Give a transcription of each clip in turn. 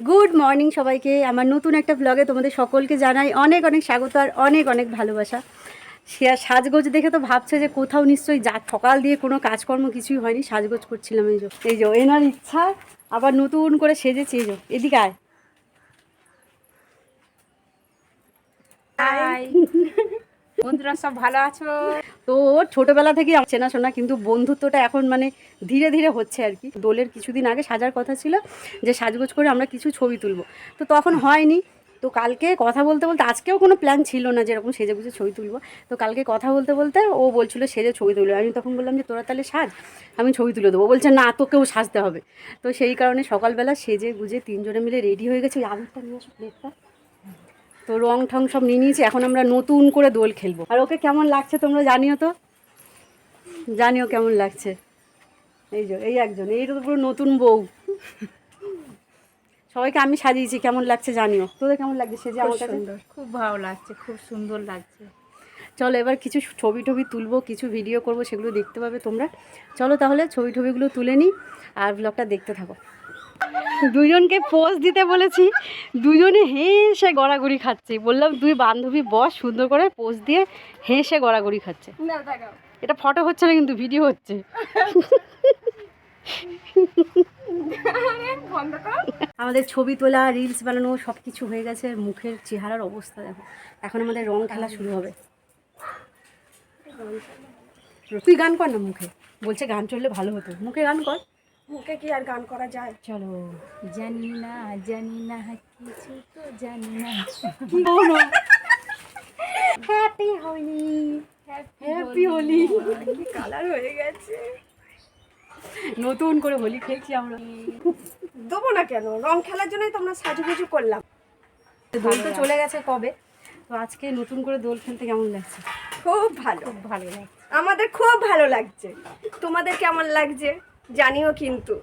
Good morning সবাইকে। আমার নতুন একটা ব্লগে তোমাদের সকলকে জানাই অনেক অনেক স্বাগত আর অনেক অনেক ভালোবাসা। সে আর সাজগোজ দেখে তো ভাবছে যে কোথাও নিশ্চয়ই যা সকাল দিয়ে কোনো কাজকর্ম কিছুই হয়নি সাজগোজ করছিলাম এই যে। এই যে এনার ইচ্ছা আবার নতুন করে সেজেছি এই যে। এদিকে আয়। বন্ধুরা সব ভালো আছো? তো ছোটোবেলা আমার চেনাশোনা, কিন্তু বন্ধুত্বটা এখন মানে ধীরে ধীরে হচ্ছে আর কি। দোলের কিছুদিন আগে সাজার কথা ছিল যে সাজগোজ করে আমরা কিছু ছবি তুলবো। তো তখন হয়নি। তো কালকে কথা বলতে বলতে, আজকেও কোনো প্ল্যান ছিল না যেরকম সেজে গুজে ছবি তুলবো। তো কালকে কথা বলতে বলতে ও বলছিল সেজে ছবি তুলবে। আমি তখন বললাম যে, তোরা তাহলে সাজ, আমি ছবি তুলে দেবো। বলছে, না, তোকেও সাজতে হবে। তো সেই কারণে সকালবেলা সেজে গুজে তিনজনে মিলে রেডি হয়ে গেছে। ওই নিয়ে আসো প্লেটটা তো রং ঠং সব নিয়ে নিয়েছি এখন আমরা নতুন করে দোল খেলব। আর ওকে কেমন লাগছে তোমরা জানিও তো? জানিও কেমন লাগছে? এই যে এই একজন এই তো পুরো নতুন বউ। সবাইকে আমি সাজিয়েছি কেমন লাগছে জানিও। তোদের কেমন লাগছে? সে যে আমার কাছে খুব ভালো লাগছে খুব সুন্দর লাগছে। চলো এবার কিছু ছবি টবি তুলবো কিছু ভিডিও করব সেগুলো দেখতে পাবে তোমরা। চলো তাহলে ছবি টবিগুলো তুলে নিই আর ব্লগটা দেখতে থাকো। দুজনকে পোজ দিতে বলেছি দুজনে হেসে গড়াগড়ি খাচ্ছে। বললাম দুই বান্ধবী বস সুন্দর করে পোজ দিয়ে হেসে গড়াগড়ি খাচ্ছে। এটা ফটো হচ্ছে না কিন্তু ভিডিও হচ্ছে। আমাদের ছবি তোলা রিলস বানানো সব কিছু হয়ে গেছে। মুখের চেহারার অবস্থা দেখো। এখন আমাদের রং খেলা শুরু হবে। তুই গান কর না মুখে? বলছে গান চললে ভালো হতো। মুখে গান কর। মুখে কি আর গান করা যায়? চলো জানি না জানি না কিছু তো জানি না। Happy Holi happy Holi colour হয়ে গেছে। নতুন করে হোলি খেলছি আমরা। দেবো না কেন? রং খেলার জন্যই তো আমরা সাজুগুজু করলাম। দোল তো চলে গেছে কবে? তো আজকে নতুন করে দোল খেলতে কেমন লাগছে? খুব ভালো। খুব ভালো লাগছে। আমাদের খুব ভালো লাগছে। তোমাদের কেমন লাগছে? জানিও কিন্তু।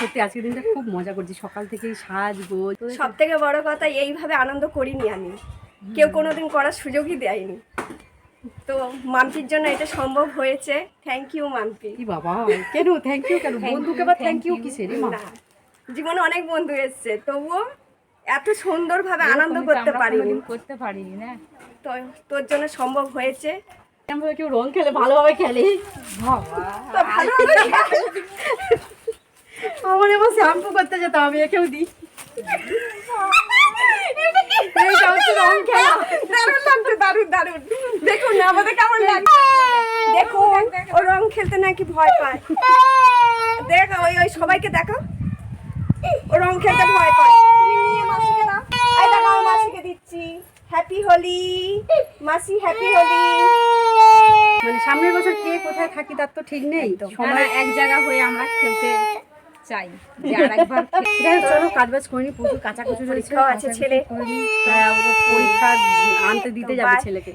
সত্যি আজকের দিনটা খুব মজা করছি। সকাল থেকেই সাজ গোজ সব থেকে বড় কথা এইভাবে আনন্দ করিনি আমি। কেউ কোনোদিন করার সুযোগই দেয়নি। তো মাম্পির জন্য এটা সম্ভব হয়েছে। থ্যাংক ইউ মাম্পি কি বাবা কেন? থ্যাংক ইউ কেন? বন্ধুকে বা থ্যাংক ইউ কিসের জীবনে অনেক বন্ধু এসছে। তবুও এত সুন্দরভাবে আনন্দ করতে পারিনি। করতে পারিনি না? তো তোর জন্য সম্ভব হয়েছে। এরকম কেউ রং খেলে ভালোভাবে খেলে। আমার এবার শ্যাম্পু করতে যেতে হবে একেও দিই। দেখুন না আমাদের কেমন লাগছে। দেখুন ও। রং খেলতে নাকি ভয় পায়। দেখ ওই ওই সবাইকে দেখো। ও রং খেলতে ভয় পায়। তুমি নিয়ে মাসিকে দাও। এই দেখো মাসিকে দিচ্ছি। হ্যাপি হোলি মাসি হ্যাপি হোলি মানে সামনের বছর কে কোথায় থাকি তার তো ঠিক নেই। তো সময় এক জায়গা হয়ে আমরা খেলতে চাই। যে আরেকবার চলো কাজ বাজ করিনি প্রচুর কাঁচা কুচু আছে ছেলে। হ্যাঁ, পরীক্ষা আনতে দিতে যাবে ছেলেকে।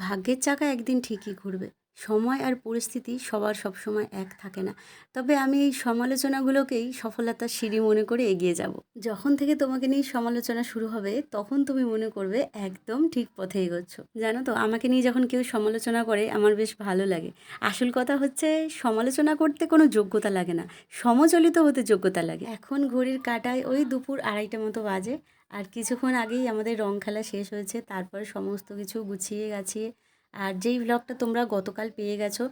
ভাগ্যের চাকা একদিন ঠিকই ঘুরবে। সময় আর পরিস্থিতি সবার সব সময় এক থাকে না। তবে আমি এই সমালোচনাগুলোকেই সফলতার সিঁড়ি মনে করে এগিয়ে যাব। যখন থেকে তোমাকে নিয়ে সমালোচনা শুরু হবে, তখন তুমি মনে করবে একদম ঠিক পথে এগোচ্ছ। জানো তো, আমাকে নিয়ে যখন কেউ সমালোচনা করে, আমার বেশ ভালো লাগে। আসল কথা হচ্ছে, সমালোচনা করতে কোনো যোগ্যতা লাগে না। সমচলিত হতে যোগ্যতা লাগে। এখন ঘড়ির কাটায় ওই দুপুর আড়াইটা মতো বাজে। আর কিছুক্ষণ আগেই আমাদের রং খেলা শেষ হয়েছে, তারপরে সমস্ত কিছু গুছিয়ে গাছিয়ে আর যেই ব্লগটা তোমরা গতকাল পেয়ে গেছো,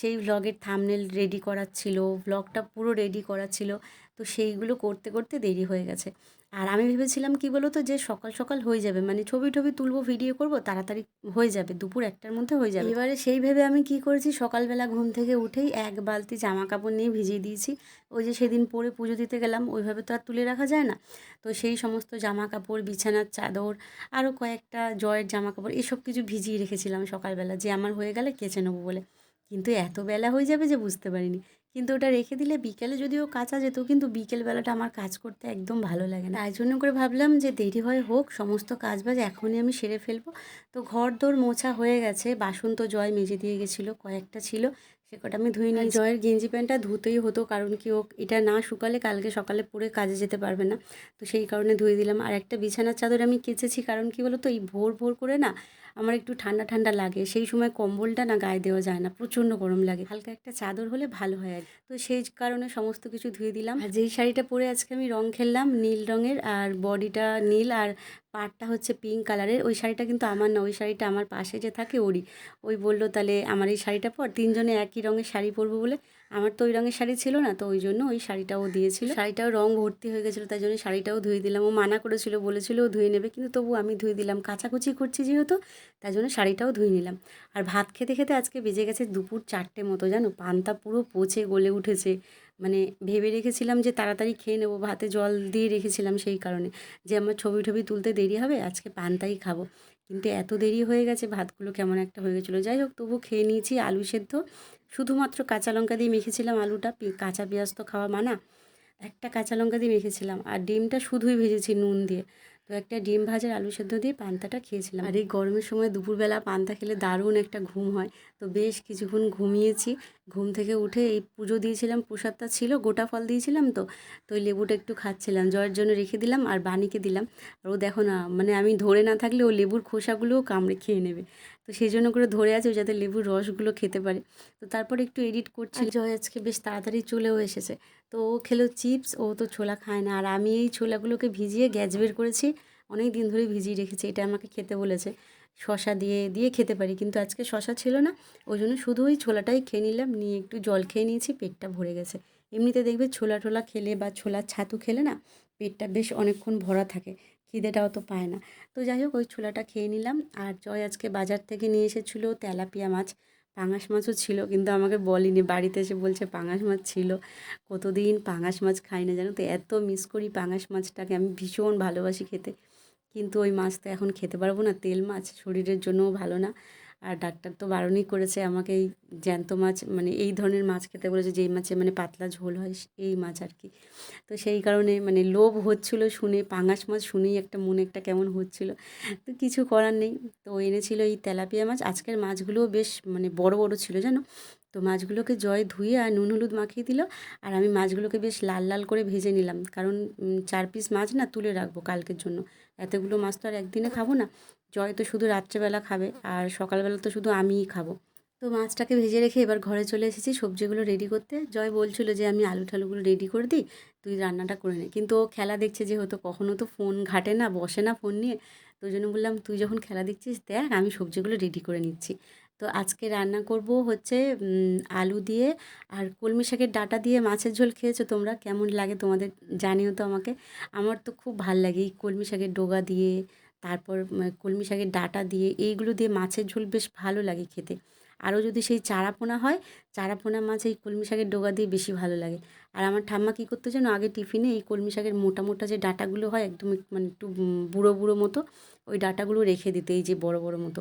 সেই ব্লগের থামনেল রেডি করার ছিল ভ্লগটা পুরো রেডি করার ছিল, তো সেইগুলো করতে করতে দেরি হয়ে গেছে। আর আমি ভেবেছিলাম কি বলো তো যে সকাল সকাল হয়ে যাবে মানে ছবি টবি তুলবো ভিডিও করব, তাড়াতাড়ি হয়ে যাবে, দুপুর একটার মধ্যে হয়ে যাবে। এবারে সেই ভেবে আমি কি করেছি, সকালবেলা ঘুম থেকে উঠেই এক বালতি জামা কাপড় নিয়ে ভিজিয়ে দিয়েছি। ওই যে সেদিন পরে পুজো দিতে গেলাম, ওইভাবে তো আর তুলে রাখা যায় না। তো সেই সমস্ত জামা কাপড় বিছানার চাদর আরও কয়েকটা জয়ের জামা কাপড় এসব কিছু ভিজিয়ে রেখেছিলাম সকালবেলা, যে আমার হয়ে গেলে কেচে নেব বলে। কিন্তু এত বেলা হয়ে যাবে যে বুঝতে পারিনি। কিন্তু ওটা রেখে দিলে বিকেলে যদিও কাচা যেত কিন্তু বিকেল বেলাটা আমার কাজ করতে একদম ভালো লাগে না। তাই জন্য করে ভাবলাম যে দেরি হয় হোক সমস্ত কাজ বাজ এখনই আমি সেরে ফেলব। তো ঘর দোর মোছা হয়ে গেছে বাসন তো জয় মেজে দিয়ে গেছিল কয়েকটা ছিল সে কটা আমি ধুই নিই জয়ের গেঞ্জি প্যান্টটা ধুতেই হতো কারণ কি ও এটা না শুকালে কালকে সকালে পরে কাজে যেতে পারবে না। তো সেই কারণে ধুয়ে দিলাম। আর একটা বিছানার চাদর আমি কেচেছি কারণ কি বলো তো এই ভোর ভোর করে না আমার একটু ঠান্ডা ঠান্ডা লাগে, সেই সময় কম্বলটা না গায়ে দেওয়া যায় না, প্রচণ্ড গরম লাগে। হালকা একটা চাদর হলে ভালো হয় আর তো সেই কারণে সমস্ত কিছু ধুয়ে দিলাম। আর যেই শাড়িটা পরে আজকে আমি রং খেললাম, নীল রঙের, আর বডিটা নীল আর পাড়টা হচ্ছে পিঙ্ক কালারের ওই শাড়িটা কিন্তু আমার না, ওই শাড়িটা আমার পাশে যে থাকে ওরই। ওই বলল, তাহলে আমার এই শাড়িটা পর, তিনজনে একই রঙের শাড়ি পরবো বলে। আমার তো ওই রঙের শাড়ি ছিল না, তো ওই জন্য ওই শাড়িটাও দিয়েছিল। শাড়িটাও রং ভর্তি হয়ে গেছিল, তাই জন্য শাড়িটাও ধুয়ে দিলাম। ও মানা করেছিল, বলেছিল ও ধুয়ে নেবে, কিন্তু তবু আমি ধুয়ে দিলাম। কাচাকুচি করছি যেহেতু, তাই জন্য শাড়িটাও ধুয়ে নিলাম। আর ভাত খেতে খেতে আজকে বেজে গেছে দুপুর চারটে মতো, জানো? পান্তা পুরো পচে গলে উঠেছে। মানে ভেবে রেখেছিলাম যে তাড়াতাড়ি খেয়ে নেব, ভাতে জল দিয়ে রেখেছিলাম সেই কারণে যে আমার ছবি টবি তুলতে দেরি হবে, আজকে পান্তাই খাব। কিন্তু এত দেরি হয়ে গেছে, ভাতগুলো কেমন একটা হয়ে গেছিল। যাই হোক তবু খেয়ে নিয়েছি আলু সেদ্ধ। শুধুমাত্র কাঁচা লঙ্কা দিয়ে মেখেছিলাম আলুটা কাঁচা পেঁয়াজ তো খাওয়া মানা। একটা কাঁচা লঙ্কা দিয়ে মেখেছিলাম, আর ডিমটা শুধুই ভেজেছি নুন দিয়ে। তো একটা ডিম ভাজার আলু সেদ্ধ দিয়ে পান্তাটা খেয়েছিলাম। আর এই গরমের সময় দুপুরবেলা পান্তা খেলে দারুণ একটা ঘুম হয়। তো বেশ কিছুক্ষণ ঘুমিয়েছি। ঘুম থেকে উঠে এই পুজো দিয়েছিলাম, প্রসাদটা ছিল, গোটা ফল দিয়েছিলাম তো তো ওই লেবুটা একটু খাচ্ছিলাম, জয়ের জন্য রেখে দিলাম আর বানিকে দিলাম। আর ও দেখো না মানে আমি ধরে না থাকলে ও লেবুর খোসাগুলোও কামড়ে খেয়ে নেবে। তো সেই জন্য করে ধরে আছে যাতে লেবুর রসগুলো খেতে পারে। তো তারপর একটু এডিট করছি। জয় আজকে বেশ তাড়াতাড়ি চলেও এসেছে। তো ও খেলো চিপস, ও তো ছোলা খায় না। আর আমি এই ছোলাগুলোকে ভিজিয়ে গ্যাস বের করেছি। অনেক দিন ধরে ভিজিয়ে রেখেছি। এটা আমাকে খেতে বলেছে। শশা দিয়ে দিয়ে খেতে পারি। কিন্তু আজকে শশা ছিল না। ওই জন্য শুধু ওই ছোলাটাই খেয়ে নিলাম। নিয়ে একটু জল খেয়ে নিয়েছি। পেটটা ভরে গেছে। এমনিতে দেখবে ছোলা টোলা খেলে বা ছোলার ছাতু খেলে না, পেটটা বেশ অনেকক্ষণ ভরা থাকে। খিদেটাও তো পায় না। তো যাই হোক, ওই ছোলাটা খেয়ে নিলাম। আর জয় আজকে বাজার থেকে নিয়ে এসেছিল তেলাপিয়া মাছ। পাঙাশ মাছও ছিল, কিন্তু আমাকে বলিনি। বাড়িতে এসে বলছে পাঙাশ মাছ ছিল। কতদিন পাঙাশ মাছ খাই না জানো তো? এত মিস করি পাঙাশ মাছটাকে। আমি ভীষণ ভালোবাসি খেতে। কিন্তু ওই মাছ তো এখন খেতে পারব না। তেল মাছ, শরীরের জন্যও ভালো না। আর ডাক্তার তো বারণই করেছে আমাকে এই জ্যান্ত মাছ মানে এই ধরনের মাছ খেতে বলেছে, যেই মাছে মানে পাতলা ঝোল হয়, এই মাছ আর কি। তো সেই কারণে মানে লোভ হচ্ছিল শুনে, পাঙাশ মাছ শুনেই একটা মনে একটা কেমন হচ্ছিল। তো কিছু করার নেই। তো এনেছিল এই তেলাপিয়া মাছ। আজকের মাছগুলোও বেশ মানে বড় বড় ছিল জানো? তো মাছগুলোকে জয় ধুয়ে আর নুন, হলুদ মাখিয়ে দিল। আর আমি মাছগুলোকে বেশ লাল লাল করে ভেজে নিলাম। কারণ চার পিস মাছ না তুলে রাখব কালকের জন্য। এতগুলো মাছ তো আর একদিনে খাব না। জয় তো শুধু রাত্রেবেলা খাবে আর সকালবেলা তো শুধু আমিই খাব। তো মাছটাকে ভেজে রেখে এবার ঘরে চলে এসেছি সবজিগুলো রেডি করতে। জয় বলছিল যে আমি আলু ঠালুগুলো রেডি করে দিই, তুই রান্নাটা করে নে। কিন্তু ও খেলা দেখছে যেহেতু কখনও তো ফোন ঘাটে না, বসে না ফোন নিয়ে। তো জন্য বললাম, তুই যখন খেলা দেখছিস, দেখ আমি সবজিগুলো রেডি করে নিচ্ছি। তো আজকে রান্না করব হচ্ছে আলু দিয়ে আর কলমি শাকের ডাঁটা দিয়ে মাছের ঝোল খেয়েছো তোমরা? কেমন লাগে তোমাদের? জানিও তো আমাকে। আমার তো খুব ভালো লাগে এই কলমি শাকের ডোগা দিয়ে, তারপর কলমি শাকের ডাঁটা দিয়ে, এইগুলো দিয়ে মাছের ঝোল বেশ ভালো লাগে খেতে। আরও যদি সেই চারাপোনা হয়, চারাপোনা মাছ এই কলমি শাকের ডোগা দিয়ে বেশি ভালো লাগে। আর আমার ঠাম্মা কী করতো যেন, আগে টিফিনে এই কলমি শাকের মোটা মোটা যে ডাঁটাগুলো হয়, একদম মানে একটু বুড়ো বুড়ো মতো, ওই ডাঁটাগুলো রেখে দিত, এই যে বড় বড় মতো।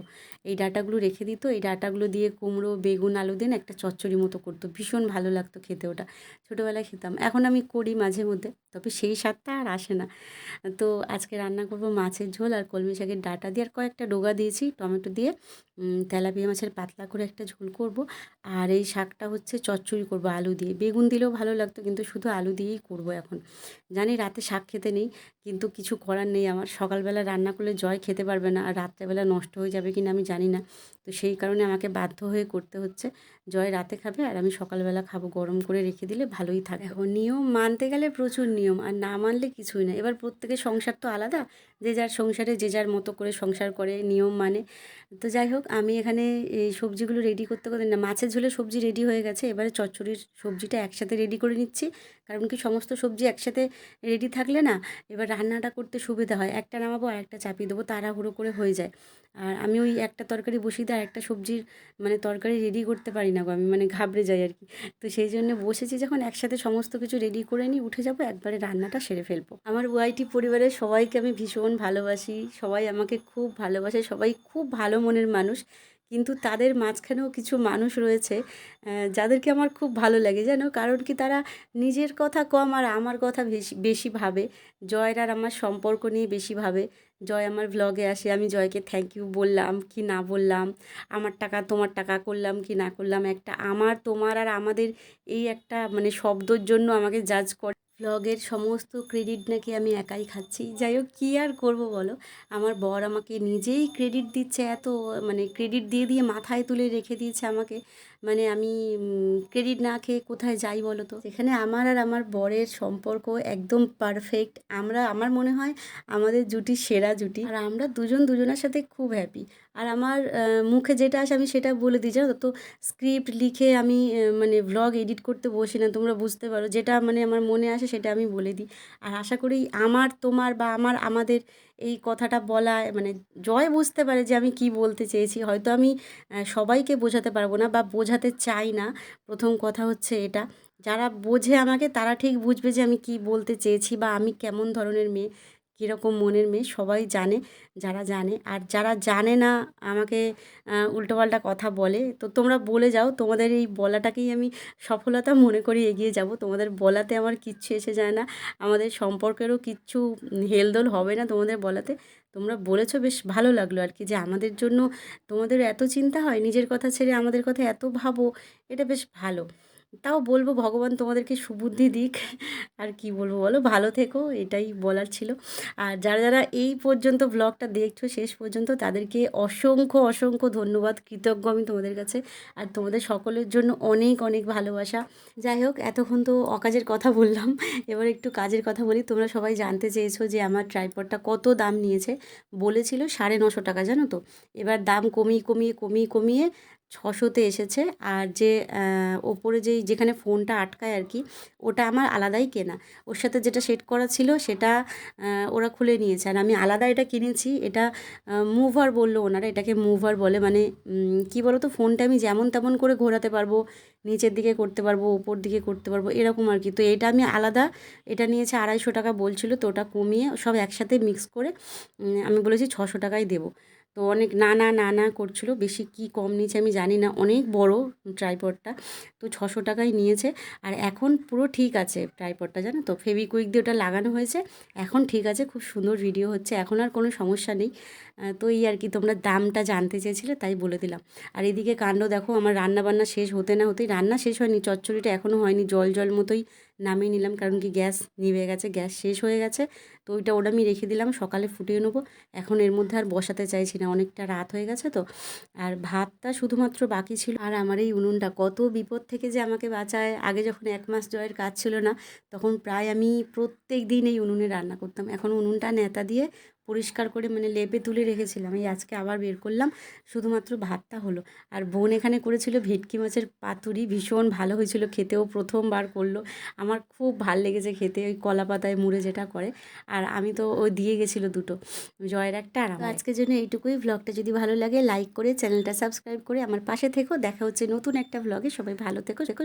এই ডাঁটাগুলো রেখে দিত, এই ডাঁটাগুলো দিয়ে কুমড়ো, বেগুন, আলু দিয়ে একটা চচ্চড়ি মতো করতো। ভীষণ ভালো লাগতো খেতে ওটা। ছোটোবেলায় খেতাম। এখন আমি করি মাঝে মধ্যে, তবে সেই স্বাদটা আর আসে না। তো আজকে রান্না করব মাছের ঝোল আর কলমি শাকের ডাঁটা দিয়ে, আর কয়েকটা ডোগা দিয়েছি, টমেটো দিয়ে। তেলাপিয়া মাছের পাতলা করে একটা ঝোল করব। আর এই শাকটা হচ্ছে চচ্চড়ি করব, আলু দিয়ে। বেগুন দিলেও ভালো লাগতো কিন্তু শুধু আলু দিয়েই করব এখন। জানি রাতে শাক খেতে নেই, কিন্তু কিছু করার নেই আমার। সকালবেলা রান্না করলে জয় খেতে পারবে না, আর রাত্রেবেলা নষ্ট হয়ে যাবে কিনা আমি জানি না। তো সেই কারণে আমাকে বাধ্য হয়ে করতে হচ্ছে। জয় রাতে খাবে আর আমি সকালবেলা খাব। গরম করে রেখে দিলে ভালোই থাকে এখন নিয়ম মানতে গেলে প্রচুর নিয়ম আর না মানলে কিছুই না। এবার প্রত্যেকের সংসার তো আলাদা। যে যার সংসারে, যে যার মতো করে সংসার করে, নিয়ম মানে। তো যাই হোক, আমি এখানে এই সবজিগুলো রেডি করতে করতে না, মাছের ঝোলে সবজি রেডি হয়ে গেছে। এবারে চচ্চড়ির সবজিটা একসাথে রেডি করে নিচ্ছি। কারণ কি সমস্ত সবজি একসাথে রেডি থাকলে না এবার রান্নাটা করতে সুবিধা হয়। একটা নামাবো আর একটা চাপিয়ে দেবো, তাড়াহুড়ো করে হয়ে যায়। আর আমি ওই একটা তরকারি বসিয়ে দিয়ে একটা সবজির মানে তরকারি রেডি করতে পারি না গো, আমি মানে ঘাবড়ে যাই আর কি। তো সেই জন্য বসেছি যখন একসাথে সমস্ত কিছু রেডি করে নিই, উঠে যাব, একবারে রান্নাটা সেরে ফেলব। আমার ওয়াইটি পরিবারের সবাইকে আমি ভীষণ ভালোবাসি, সবাই আমাকে খুব ভালোবাসে, সবাই খুব ভালো মনের মানুষ। কিন্তু তাদের মাঝখানেও কিছু মানুষ রয়েছে যাদেরকে আমার খুব ভালো লাগে। জানো কারণ কি তারা নিজের কথা কম আর আমার কথা বেশি বেশি ভাবে। জয়ের আর আমার সম্পর্ক নিয়ে বেশি ভাবে। জয় আমার ভ্লগে আসে, আমি জয়কে থ্যাংক ইউ বললাম কি না বললাম, আমার টাকা তোমার টাকা করলাম কি না করলাম, একটা আমার তোমার আর আমাদের এই একটা মানে শব্দর জন্য আমাকে জাজ করে ভ্লগের সমস্ত ক্রেডিট নাকি আমি একাই খাচ্ছি। যাই হোক, কী আর করব বলো? আমার বর আমাকে নিজেই ক্রেডিট দিচ্ছে, এত মানে ক্রেডিট দিয়ে দিয়ে মাথায় তুলে রেখে দিয়েছে আমাকে। মানে আমি ক্রেডিট না খেয়ে কোথায় যাই বলো তো? এখানে আমার আর আমার বরের সম্পর্ক একদম পারফেক্ট আমরা, আমার মনে হয় আমাদের জুটি সেরা জুটি। আর আমরা দুজন দুজনের সাথে খুব হ্যাপি আর আমার মুখে যেটা আসে আমি সেটা বলে দিই, জানো তো? স্ক্রিপ্ট লিখে আমি মানে ভ্লগ এডিট করতে বসি না, তোমরা বুঝতে পারো। যেটা মানে আমার মনে আসে সেটা আমি বলে দিই। আর আশা করি আমার, তোমার বা আমার, আমাদের এই কথাটা বলা মানে জয় বুঝতে পারে যে আমি কি বলতে চেয়েছি। হয়তো আমি সবাইকে বোঝাতে পারব না বা বোঝাতে চাই না। প্রথম কথা হচ্ছে এটা। যারা বোঝে আমাকে, তারা ঠিক বুঝবে যে আমি কি বলতে চেয়েছি বা আমি কেমন ধরনের মেয়ে। কীরকম মনের মেয়ে সবাই জানে, যারা জানে। আর যারা জানে না, আমাকে উল্টোপাল্টা কথা বলে, তো তোমরা বলে যাও। তোমাদের এই বলাটাকেই আমি সফলতা মনে করি এগিয়ে যাব। তোমাদের বলাতে আমার কিচ্ছু এসে যায় না। আমাদের সম্পর্কেরও কিচ্ছু হেলদোল হবে না তোমাদের বলাতে। তোমরা বলেছ, বেশ ভালো লাগল আর কি যে আমাদের জন্য তোমাদের এত চিন্তা হয়, নিজের কথা ছেড়ে আমাদের কথা এত ভাবো, এটা বেশ ভালো। তাও বলব ভগবান তোমাদেরকে সুবুদ্ধি দিক। আর কি বলব বলো? ভালো থেকো, এটাই বলার ছিল। আর যারা যারা এই পর্যন্ত ব্লগটা দেখছ, শেষ পর্যন্ত তাদেরকে অসংখ্য অসংখ্য ধন্যবাদ, কৃতজ্ঞ আমি তোমাদের কাছে। আর তোমাদের সকলের জন্য অনেক অনেক ভালোবাসা। যাই হোক, এতক্ষণ তো অকাজের কথা বললাম। এবার একটু কাজের কথা বলি। তোমরা সবাই জানতে চেয়েছো যে আমার ট্রাইপডটা কত দাম নিয়েছে। বলেছিল সাড়ে নশো টাকা, জানো তো? এবার দাম কমিয়ে কমিয়ে কমিয়ে কমিয়ে ছশোতে এসেছে। আর যে ওপরে যেই, যেখানে ফোনটা আটকায় আর কি ওটা আমার আলাদাই কেনা। ওর সাথে যেটা সেট করা ছিল, সেটা ওরা খুলে নিয়েছে। আর আমি আলাদা এটা কিনেছি, এটা মুভার বলল ওনারা, এটাকে মুভার বলে। মানে কি বলো তো ফোনটা আমি যেমন তেমন করে ঘোরাতে পারব, নিচের দিকে করতে পারব, ওপর দিকে করতে পারব, এরকম আর কি তো এটা আমি আলাদা, এটা নিয়েছে আড়াইশো টাকা বলছিল, তো ওটা কমিয়ে সব একসাথে মিক্স করে আমি বলেছি ছশো টাকাই দেবো। তো অনেক নানা নানা করছিল। বেশি কি কম নিয়েছে আমি জানি না। অনেক বড় ট্রাইপডটা। তো ছশো টাকাই নিয়েছে। আর এখন পুরো ঠিক আছে ট্রাইপডটা, জানো তো? ফেভিকুইক দিয়ে ওটা লাগানো হয়েছে। এখন ঠিক আছে, খুব সুন্দর ভিডিও হচ্ছে। এখন আর কোনো সমস্যা নেই। তো এই আর কি তোমরা দামটা জানতে চেয়েছিলে, তাই বলে দিলাম। আর এদিকে কাণ্ড দেখো, আমার রান্না বান্না শেষ হতে না হতেই রান্না শেষ হয়নি, চচ্চড়িটা এখনও হয়নি, জল জল মতোই নামিয়ে নিলাম, কারণ কি গ্যাস নিভে গেছে, গ্যাস শেষ হয়ে গেছে। তো ওইটা ওটা আমি রেখে দিলাম, সকালে ফুটিয়ে নেব। এখন এর মধ্যে আর বসাতে চাইছি না, অনেকটা রাত হয়ে গেছে তো। আর ভাতটা শুধুমাত্র বাকি ছিল, আর আমার এই উনুনটা কত বিপদ থেকে যে আমাকে বাঁচায়। আগে যখন এক মাস জয়ের কাজ ছিল না, তখন প্রায় আমি প্রত্যেক দিন এই উনুনে রান্না করতাম। এখন উনুনটা নেতা দিয়ে পরিষ্কার করে মানে লেপে তুলে রেখেছিলাম। এই আজকে আবার বের করলাম। শুধুমাত্র ভাতটা হলো। আর বোন এখানে করেছিল ভেটকি মাছের পাতুরি। ভীষণ ভালো হয়েছিল খেতেও। প্রথমবার করল। আমার খুব ভালো লেগেছে খেতে। ওই কলা পাতায় মুড়ে যেটা করে। আর আমি তো ওই দিয়ে গেছিল দুটো। জয়ের একটা আর আজকের জন্য এইটুকুই। ভ্লগটা যদি ভালো লাগে লাইক করে চ্যানেলটা সাবস্ক্রাইব করে আমার পাশে থেকো। দেখা হচ্ছে নতুন একটা ভ্লগে সবাই ভালো থেকো থেকো।